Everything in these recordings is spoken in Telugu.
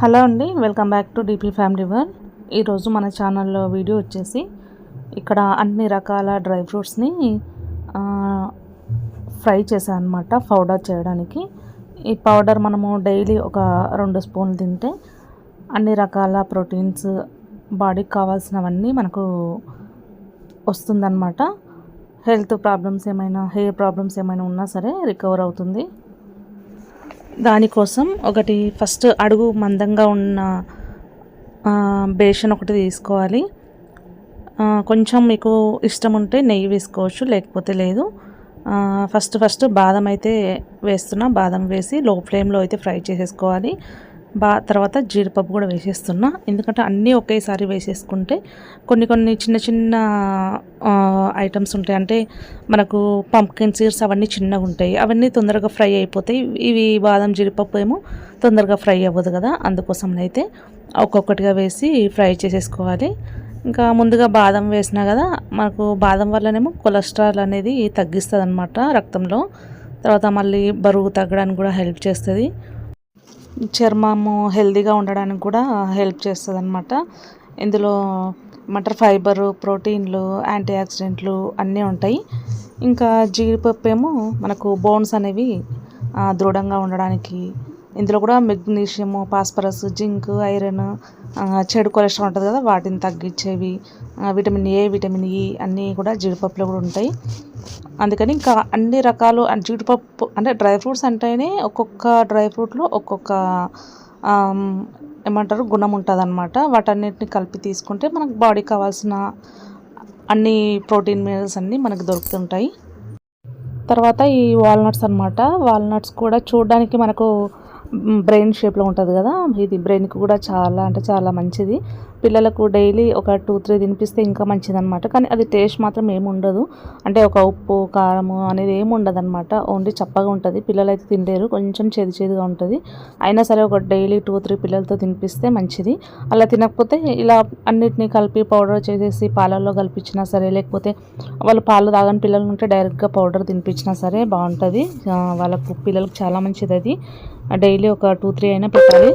హలో అండి welcome back to DP Family World. ఈరోజు మన ఛానల్లో వీడియో వచ్చేసి ఇక్కడ అన్ని రకాల డ్రై ఫ్రూట్స్ని ఫ్రై చేశాను అనమాట పౌడర్ చేయడానికి. ఈ పౌడర్ మనము డైలీ ఒక రెండు స్పూన్లు తింటే అన్ని రకాల ప్రోటీన్స్ బాడీకి కావాల్సినవన్నీ మనకు వస్తుందన్నమాట. హెల్త్ ప్రాబ్లమ్స్ ఏమైనా హెయిర్ ప్రాబ్లమ్స్ ఏమైనా ఉన్నా సరే రికవర్ అవుతుంది. దానికోసం ఒకటి ఫస్ట్ అడుగు మందంగా ఉన్న బేషన్ ఒకటి తీసుకోవాలి. కొంచెం మీకు ఇష్టం ఉంటే నెయ్యి వేసుకోవచ్చు లేకపోతే లేదు. ఫస్ట్ ఫస్ట్ బాదం అయితే వేస్తున్నా బాదం వేసి లో ఫ్లేమ్లో అయితే ఫ్రై చేసేసుకోవాలి. బా తర్వాత జీడిపప్పు కూడా వేసేస్తున్నా. ఎందుకంటే అన్నీ ఒకేసారి వేసేసుకుంటే కొన్ని కొన్ని చిన్న చిన్న ఐటమ్స్ ఉంటాయి. అంటే మనకు పంప్కిన్ సీడ్స్ అవన్నీ చిన్నగా ఉంటాయి. అవన్నీ తొందరగా ఫ్రై అయిపోతాయి. ఇవి బాదం జీడిపప్పు ఏమో తొందరగా ఫ్రై అవ్వదు కదా. అందుకోసం అయితే ఒక్కొక్కటిగా వేసి ఫ్రై చేసేసుకోవాలి. ఇంకా ముందుగా బాదం వేసినా కదా మనకు బాదం వల్లనేమో కొలెస్ట్రాల్ అనేది తగ్గిస్తుంది అనమాట రక్తంలో. తర్వాత మళ్ళీ బరువు తగ్గడానికి కూడా హెల్ప్ చేస్తుంది. చర్మము హెల్తీగా ఉండడానికి కూడా హెల్ప్ చేస్తుంది అనమాట ఇందులో మటర్ ఫైబరు ప్రోటీన్లు యాంటీ ఆక్సిడెంట్లు అన్నీ ఉంటాయి. ఇంకా జీడిపప్పు ఏమో మనకు బోన్స్ అనేవి దృఢంగా ఉండడానికి ఇందులో కూడా మెగ్నీషియము ఫాస్ఫరస్ జింక్ ఐరన్ చెడు కొలెస్ట్రాల్ ఉంటుంది కదా వాటిని తగ్గించేవి విటమిన్ ఏ విటమిన్ ఈ అన్నీ కూడా జీడిపప్పులో కూడా ఉంటాయి. అందుకని ఇంకా అన్ని రకాలు జీడిపప్పు అంటే డ్రై ఫ్రూట్స్ అంటేనే ఒక్కొక్క డ్రై ఫ్రూట్లో ఒక్కొక్క ఏమంటారు గుణం ఉంటుంది అనమాట వాటన్నిటిని కలిపి తీసుకుంటే మనకు బాడీకి కావాల్సిన అన్ని ప్రోటీన్ మినరల్స్ అన్నీ మనకు దొరుకుతుంటాయి. తర్వాత ఈ వాల్నట్స్ అన్నమాట. వాల్నట్స్ కూడా చూడడానికి మనకు బ్రెయిన్ షేప్లో ఉంటుంది కదా ఇది బ్రెయిన్కి కూడా చాలా అంటే చాలా మంచిది. పిల్లలకు డైలీ ఒక టూ త్రీ తినిపిస్తే ఇంకా మంచిది అనమాట కానీ అది టేస్ట్ మాత్రం ఏమి ఉండదు. అంటే ఒక ఉప్పు కారము అనేది ఏమి ఉండదు అనమాట ఓన్లీ చప్పగా ఉంటుంది. పిల్లలు అయితే తినలేరు. కొంచెం చేదు చేదుగా ఉంటుంది. అయినా సరే ఒక డైలీ టూ త్రీ పిల్లలతో తినిపిస్తే మంచిది. అలా తినకపోతే ఇలా అన్నిటినీ కలిపి పౌడర్ చేసేసి పాలల్లో కలిపించినా సరే లేకపోతే వాళ్ళు పాలు తాగని పిల్లలు ఉంటే డైరెక్ట్గా పౌడర్ తినిపించినా సరే బాగుంటుంది. వాళ్ళకు పిల్లలకు చాలా మంచిది అది డైలీ ఒక టూ త్రీ అయినా పెట్టాలి.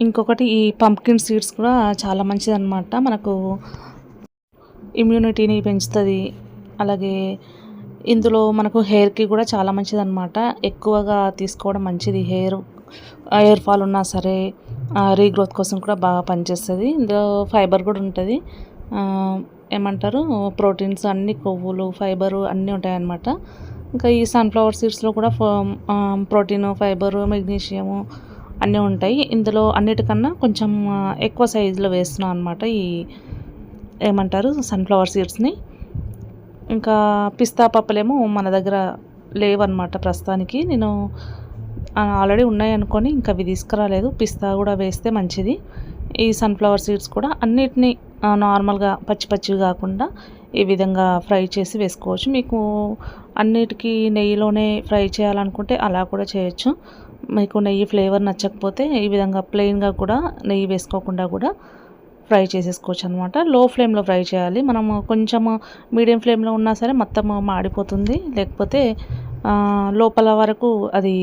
ఇంకొకటి ఈ పంప్కిన్ సీడ్స్ కూడా చాలా మంచిదన్నమాట. మనకు ఇమ్యూనిటీని పెంచుతుంది. అలాగే ఇందులో మనకు హెయిర్కి కూడా చాలా మంచిది అనమాట ఎక్కువగా తీసుకోవడం మంచిది. హెయిర్ హెయిర్ ఫాల్ ఉన్నా సరే రీగ్రోత్ కోసం కూడా బాగా పనిచేస్తుంది. ఇందులో ఫైబర్ కూడా ఉంటుంది. ఏమంటారు? ప్రోటీన్స్ అన్ని కొవ్వులు ఫైబర్ అన్నీ ఉంటాయన్నమాట. ఇంకా ఈ సన్ఫ్లవర్ సీడ్స్లో కూడా ప్రోటీన్ ఫైబరు మెగ్నీషియము అన్నీ ఉంటాయి. ఇందులో అన్నిటికన్నా కొంచెం ఎక్కువ సైజులో వేస్తున్నాం అనమాట ఈ ఏమంటారు సన్ఫ్లవర్ సీడ్స్ని ఇంకా పిస్తా పప్పులేమో మన దగ్గర లేవన్నమాట ప్రస్తుతానికి. నేను ఆల్రెడీ ఉన్నాయి అనుకొని ఇంకా అవి తీసుకురాలేదు. పిస్తా కూడా వేస్తే మంచిది. ఈ సన్ఫ్లవర్ సీడ్స్ కూడా అన్నిటినీ నార్మల్గా పచ్చి పచ్చివి కాకుండా ఈ విధంగా ఫ్రై చేసి వేసుకోవచ్చు. మీకు అన్నిటికీ నెయ్యిలోనే ఫ్రై చేయాలనుకుంటే అలా కూడా చేయొచ్చు. మీకు నెయ్యి ఫ్లేవర్ నచ్చకపోతే ఈ విధంగా ప్లెయిన్గా కూడా నెయ్యి వేసుకోకుండా కూడా ఫ్రై చేసేసుకోవచ్చు అనమాట లో ఫ్లేమ్లో ఫ్రై చేయాలి. మనము కొంచెం మీడియం ఫ్లేమ్లో ఉన్నా సరే మొత్తం మాడిపోతుంది. లేకపోతే లోపల వరకు అది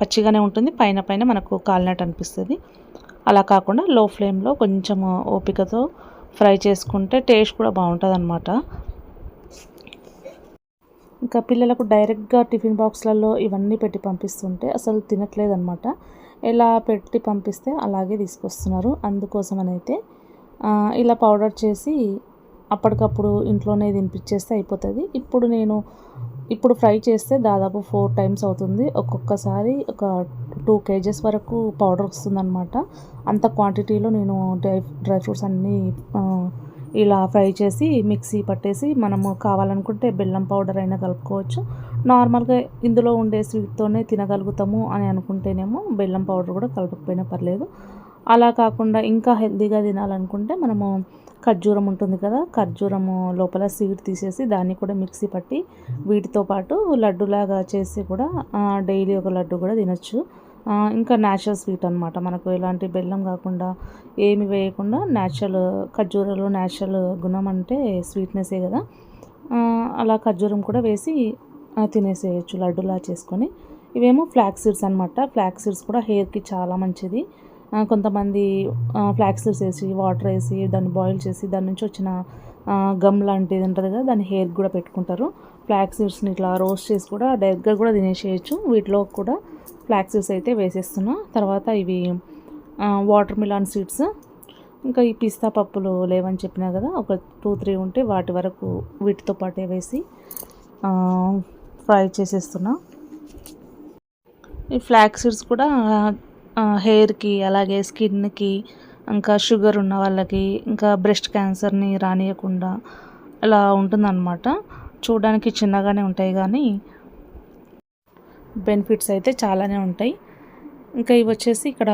పచ్చిగానే ఉంటుంది. పైన పైన మనకు కాలినట్టు అనిపిస్తుంది. అలా కాకుండా లో ఫ్లేమ్లో కొంచెం ఓపికతో ఫ్రై చేసుకుంటే టేస్ట్ కూడా బాగుంటుంది అనమాట ఇంకా పిల్లలకు డైరెక్ట్గా టిఫిన్ బాక్స్లలో ఇవన్నీ పెట్టి పంపిస్తుంటే అసలు తినట్లేదు అనమాట ఎలా పెట్టి పంపిస్తే అలాగే తీసుకొస్తున్నారు. అందుకోసమని అయితే ఇలా పౌడర్ చేసి అప్పటికప్పుడు ఇంట్లోనే తినిపించేస్తే అయిపోతుంది. ఇప్పుడు నేను ఇప్పుడు ఫ్రై చేస్తే దాదాపు ఫోర్ టైమ్స్ అవుతుంది. ఒక్కొక్కసారి ఒక టూ కేజెస్ వరకు పౌడర్ వస్తుందన్నమాట. అంత క్వాంటిటీలో నేను డ్రై డ్రై ఫ్రూట్స్ అన్నీ ఇలా ఫ్రై చేసి మిక్సీ పట్టేసి మనము కావాలనుకుంటే బెల్లం పౌడర్ అయినా కలుపుకోవచ్చు. నార్మల్గా ఇందులో ఉండే స్వీట్తోనే తినగలుగుతాము అని అనుకుంటేనేమో బెల్లం పౌడర్ కూడా కలపకపోయినా పర్లేదు. అలా కాకుండా ఇంకా హెల్తీగా తినాలనుకుంటే మనము ఖర్జూరం ఉంటుంది కదా ఖర్జూరము లోపల సీడ్ తీసేసి దాన్ని కూడా మిక్సీ పట్టి వీటితో పాటు లడ్డులాగా చేసి కూడా డైలీ ఒక లడ్డు కూడా తినచ్చు. ఇంకా న్యాచురల్ స్వీట్ అనమాట మనకు ఎలాంటి బెల్లం కాకుండా ఏమి వేయకుండా న్యాచురల్ ఖర్జూరాలు న్యాచురల్ గుణం అంటే స్వీట్నెస్సే కదా. అలా ఖర్జూరం కూడా వేసి తినేసేయచ్చు లడ్డులా చేసుకొని. ఇవేమో ఫ్లాక్ సీడ్స్ అనమాట ఫ్లాక్ సీడ్స్ కూడా హెయిర్కి చాలా మంచిది. కొంతమంది ఫ్లాక్ సీడ్స్ వేసి వాటర్ వేసి దాన్ని బాయిల్ చేసి దాని నుంచి వచ్చిన గమ్ లాంటిది ఉంటుంది కదా దాన్ని హెయిర్ కూడా పెట్టుకుంటారు. ఫ్లాక్ సీడ్స్ని ఇట్లా రోస్ట్ చేసి కూడా డైరెక్ట్గా కూడా తినేసేయచ్చు. వీటిలో కూడా ఫ్లాక్ సీడ్స్ అయితే వేసేస్తున్నా. తర్వాత ఇవి వాటర్ మిలాన్ సీడ్స్ ఇంకా ఈ పిస్తా పప్పులు లేవని చెప్పినా కదా ఒక టూ త్రీ ఉంటే వాటి వరకు వీటితో పాటే వేసి ఫ్రై చేసేస్తున్నా. ఈ ఫ్లాక్ సీడ్స్ కూడా హెయిర్కి అలాగే స్కిన్కి ఇంకా షుగర్ ఉన్న వాళ్ళకి ఇంకా బ్రెస్ట్ క్యాన్సర్ని రానియకుండా ఇలా ఉంటుందన్నమాట. చూడడానికి చిన్నగానే ఉంటాయి కానీ బెనిఫిట్స్ అయితే చాలానే ఉంటాయి. ఇంకా ఇవి వచ్చేసి ఇక్కడ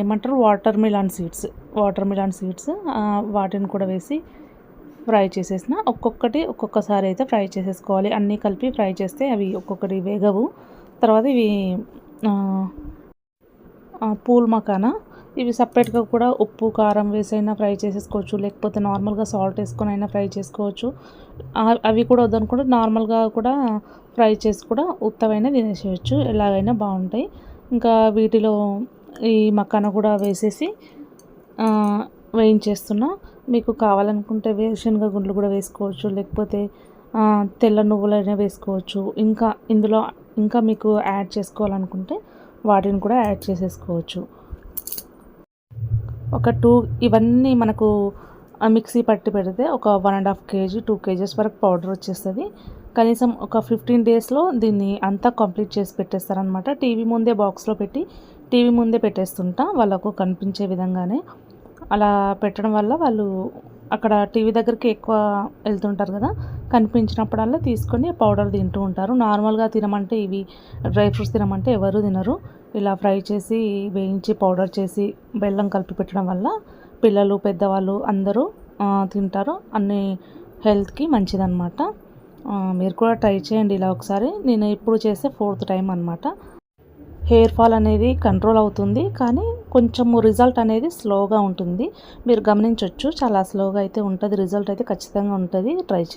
ఏమంటారు? Watermelon seeds. Water melon seeds వాటిని కూడా వేసి ఫ్రై చేసేసిన. ఒక్కొక్కటి ఒక్కొక్కసారి అయితే ఫ్రై చేసేసుకోవాలి. అన్నీ కలిపి ఫ్రై చేస్తే అవి ఒక్కొక్కటి వేగవు. తర్వాత ఇవి పూల్ మకానా ఇవి సపరేట్గా కూడా ఉప్పు కారం వేసైనా ఫ్రై చేసేసుకోవచ్చు. లేకపోతే నార్మల్గా సాల్ట్ వేసుకొని అయినా ఫ్రై చేసుకోవచ్చు. అవి కూడా వద్దనుకుంటే నార్మల్గా కూడా ఫ్రై చేసి కూడా ఉత్తవైనా తినేసేయచ్చు. ఎలాగైనా బాగుంటాయి. ఇంకా వీటిలో ఈ మక్కన కూడా వేసేసి వేయించేస్తున్నా. మీకు కావాలనుకుంటే వేరుశనగ గుండ్లు కూడా వేసుకోవచ్చు. లేకపోతే తెల్ల నువ్వులైనా వేసుకోవచ్చు. ఇంకా ఇందులో ఇంకా మీకు యాడ్ చేసుకోవాలనుకుంటే వాటిని కూడా యాడ్ చేసేసుకోవచ్చు. ఒక టూ ఇవన్నీ మనకు ఆ మిక్సీ పట్టి పెడితే ఒక one and half kg two kgs వరకు పౌడర్ వచ్చేస్తుంది. కనీసం ఒక ఫిఫ్టీన్ డేస్లో దీన్ని అంతా కంప్లీట్ చేసి పెట్టేస్తారనమాట టీవీ ముందే బాక్స్లో పెట్టి టీవీ ముందే పెట్టేస్తుంటా వాళ్ళకు కనిపించే విధంగానే. అలా పెట్టడం వల్ల వాళ్ళు అక్కడ టీవీ దగ్గరికి ఎక్కువ వెళ్తుంటారు కదా కనిపించినప్పుడల్లా తీసుకొని పౌడర్ తింటూ ఉంటారు. నార్మల్గా తినమంటే ఇవి డ్రై ఫ్రూట్స్ తినమంటే ఎవరు తినరు. ఇలా ఫ్రై చేసి వేయించి పౌడర్ చేసి బెల్లం కలిపి పెట్టడం వల్ల పిల్లలు పెద్దవాళ్ళు అందరూ తింటారు. అన్ని హెల్త్కి మంచిదన్నమాట. మీరు కూడా ట్రై చేయండి ఇలా ఒకసారి. నేను ఇప్పుడు చేసే ఫోర్త్ టైం అనమాట హెయిర్ ఫాల్ అనేది కంట్రోల్ అవుతుంది కానీ కొంచెము రిజల్ట్ అనేది స్లోగా ఉంటుంది. మీరు గమనించవచ్చు చాలా స్లోగా అయితే ఉంటుంది. రిజల్ట్ అయితే ఖచ్చితంగా ఉంటుంది. ట్రై చేయండి.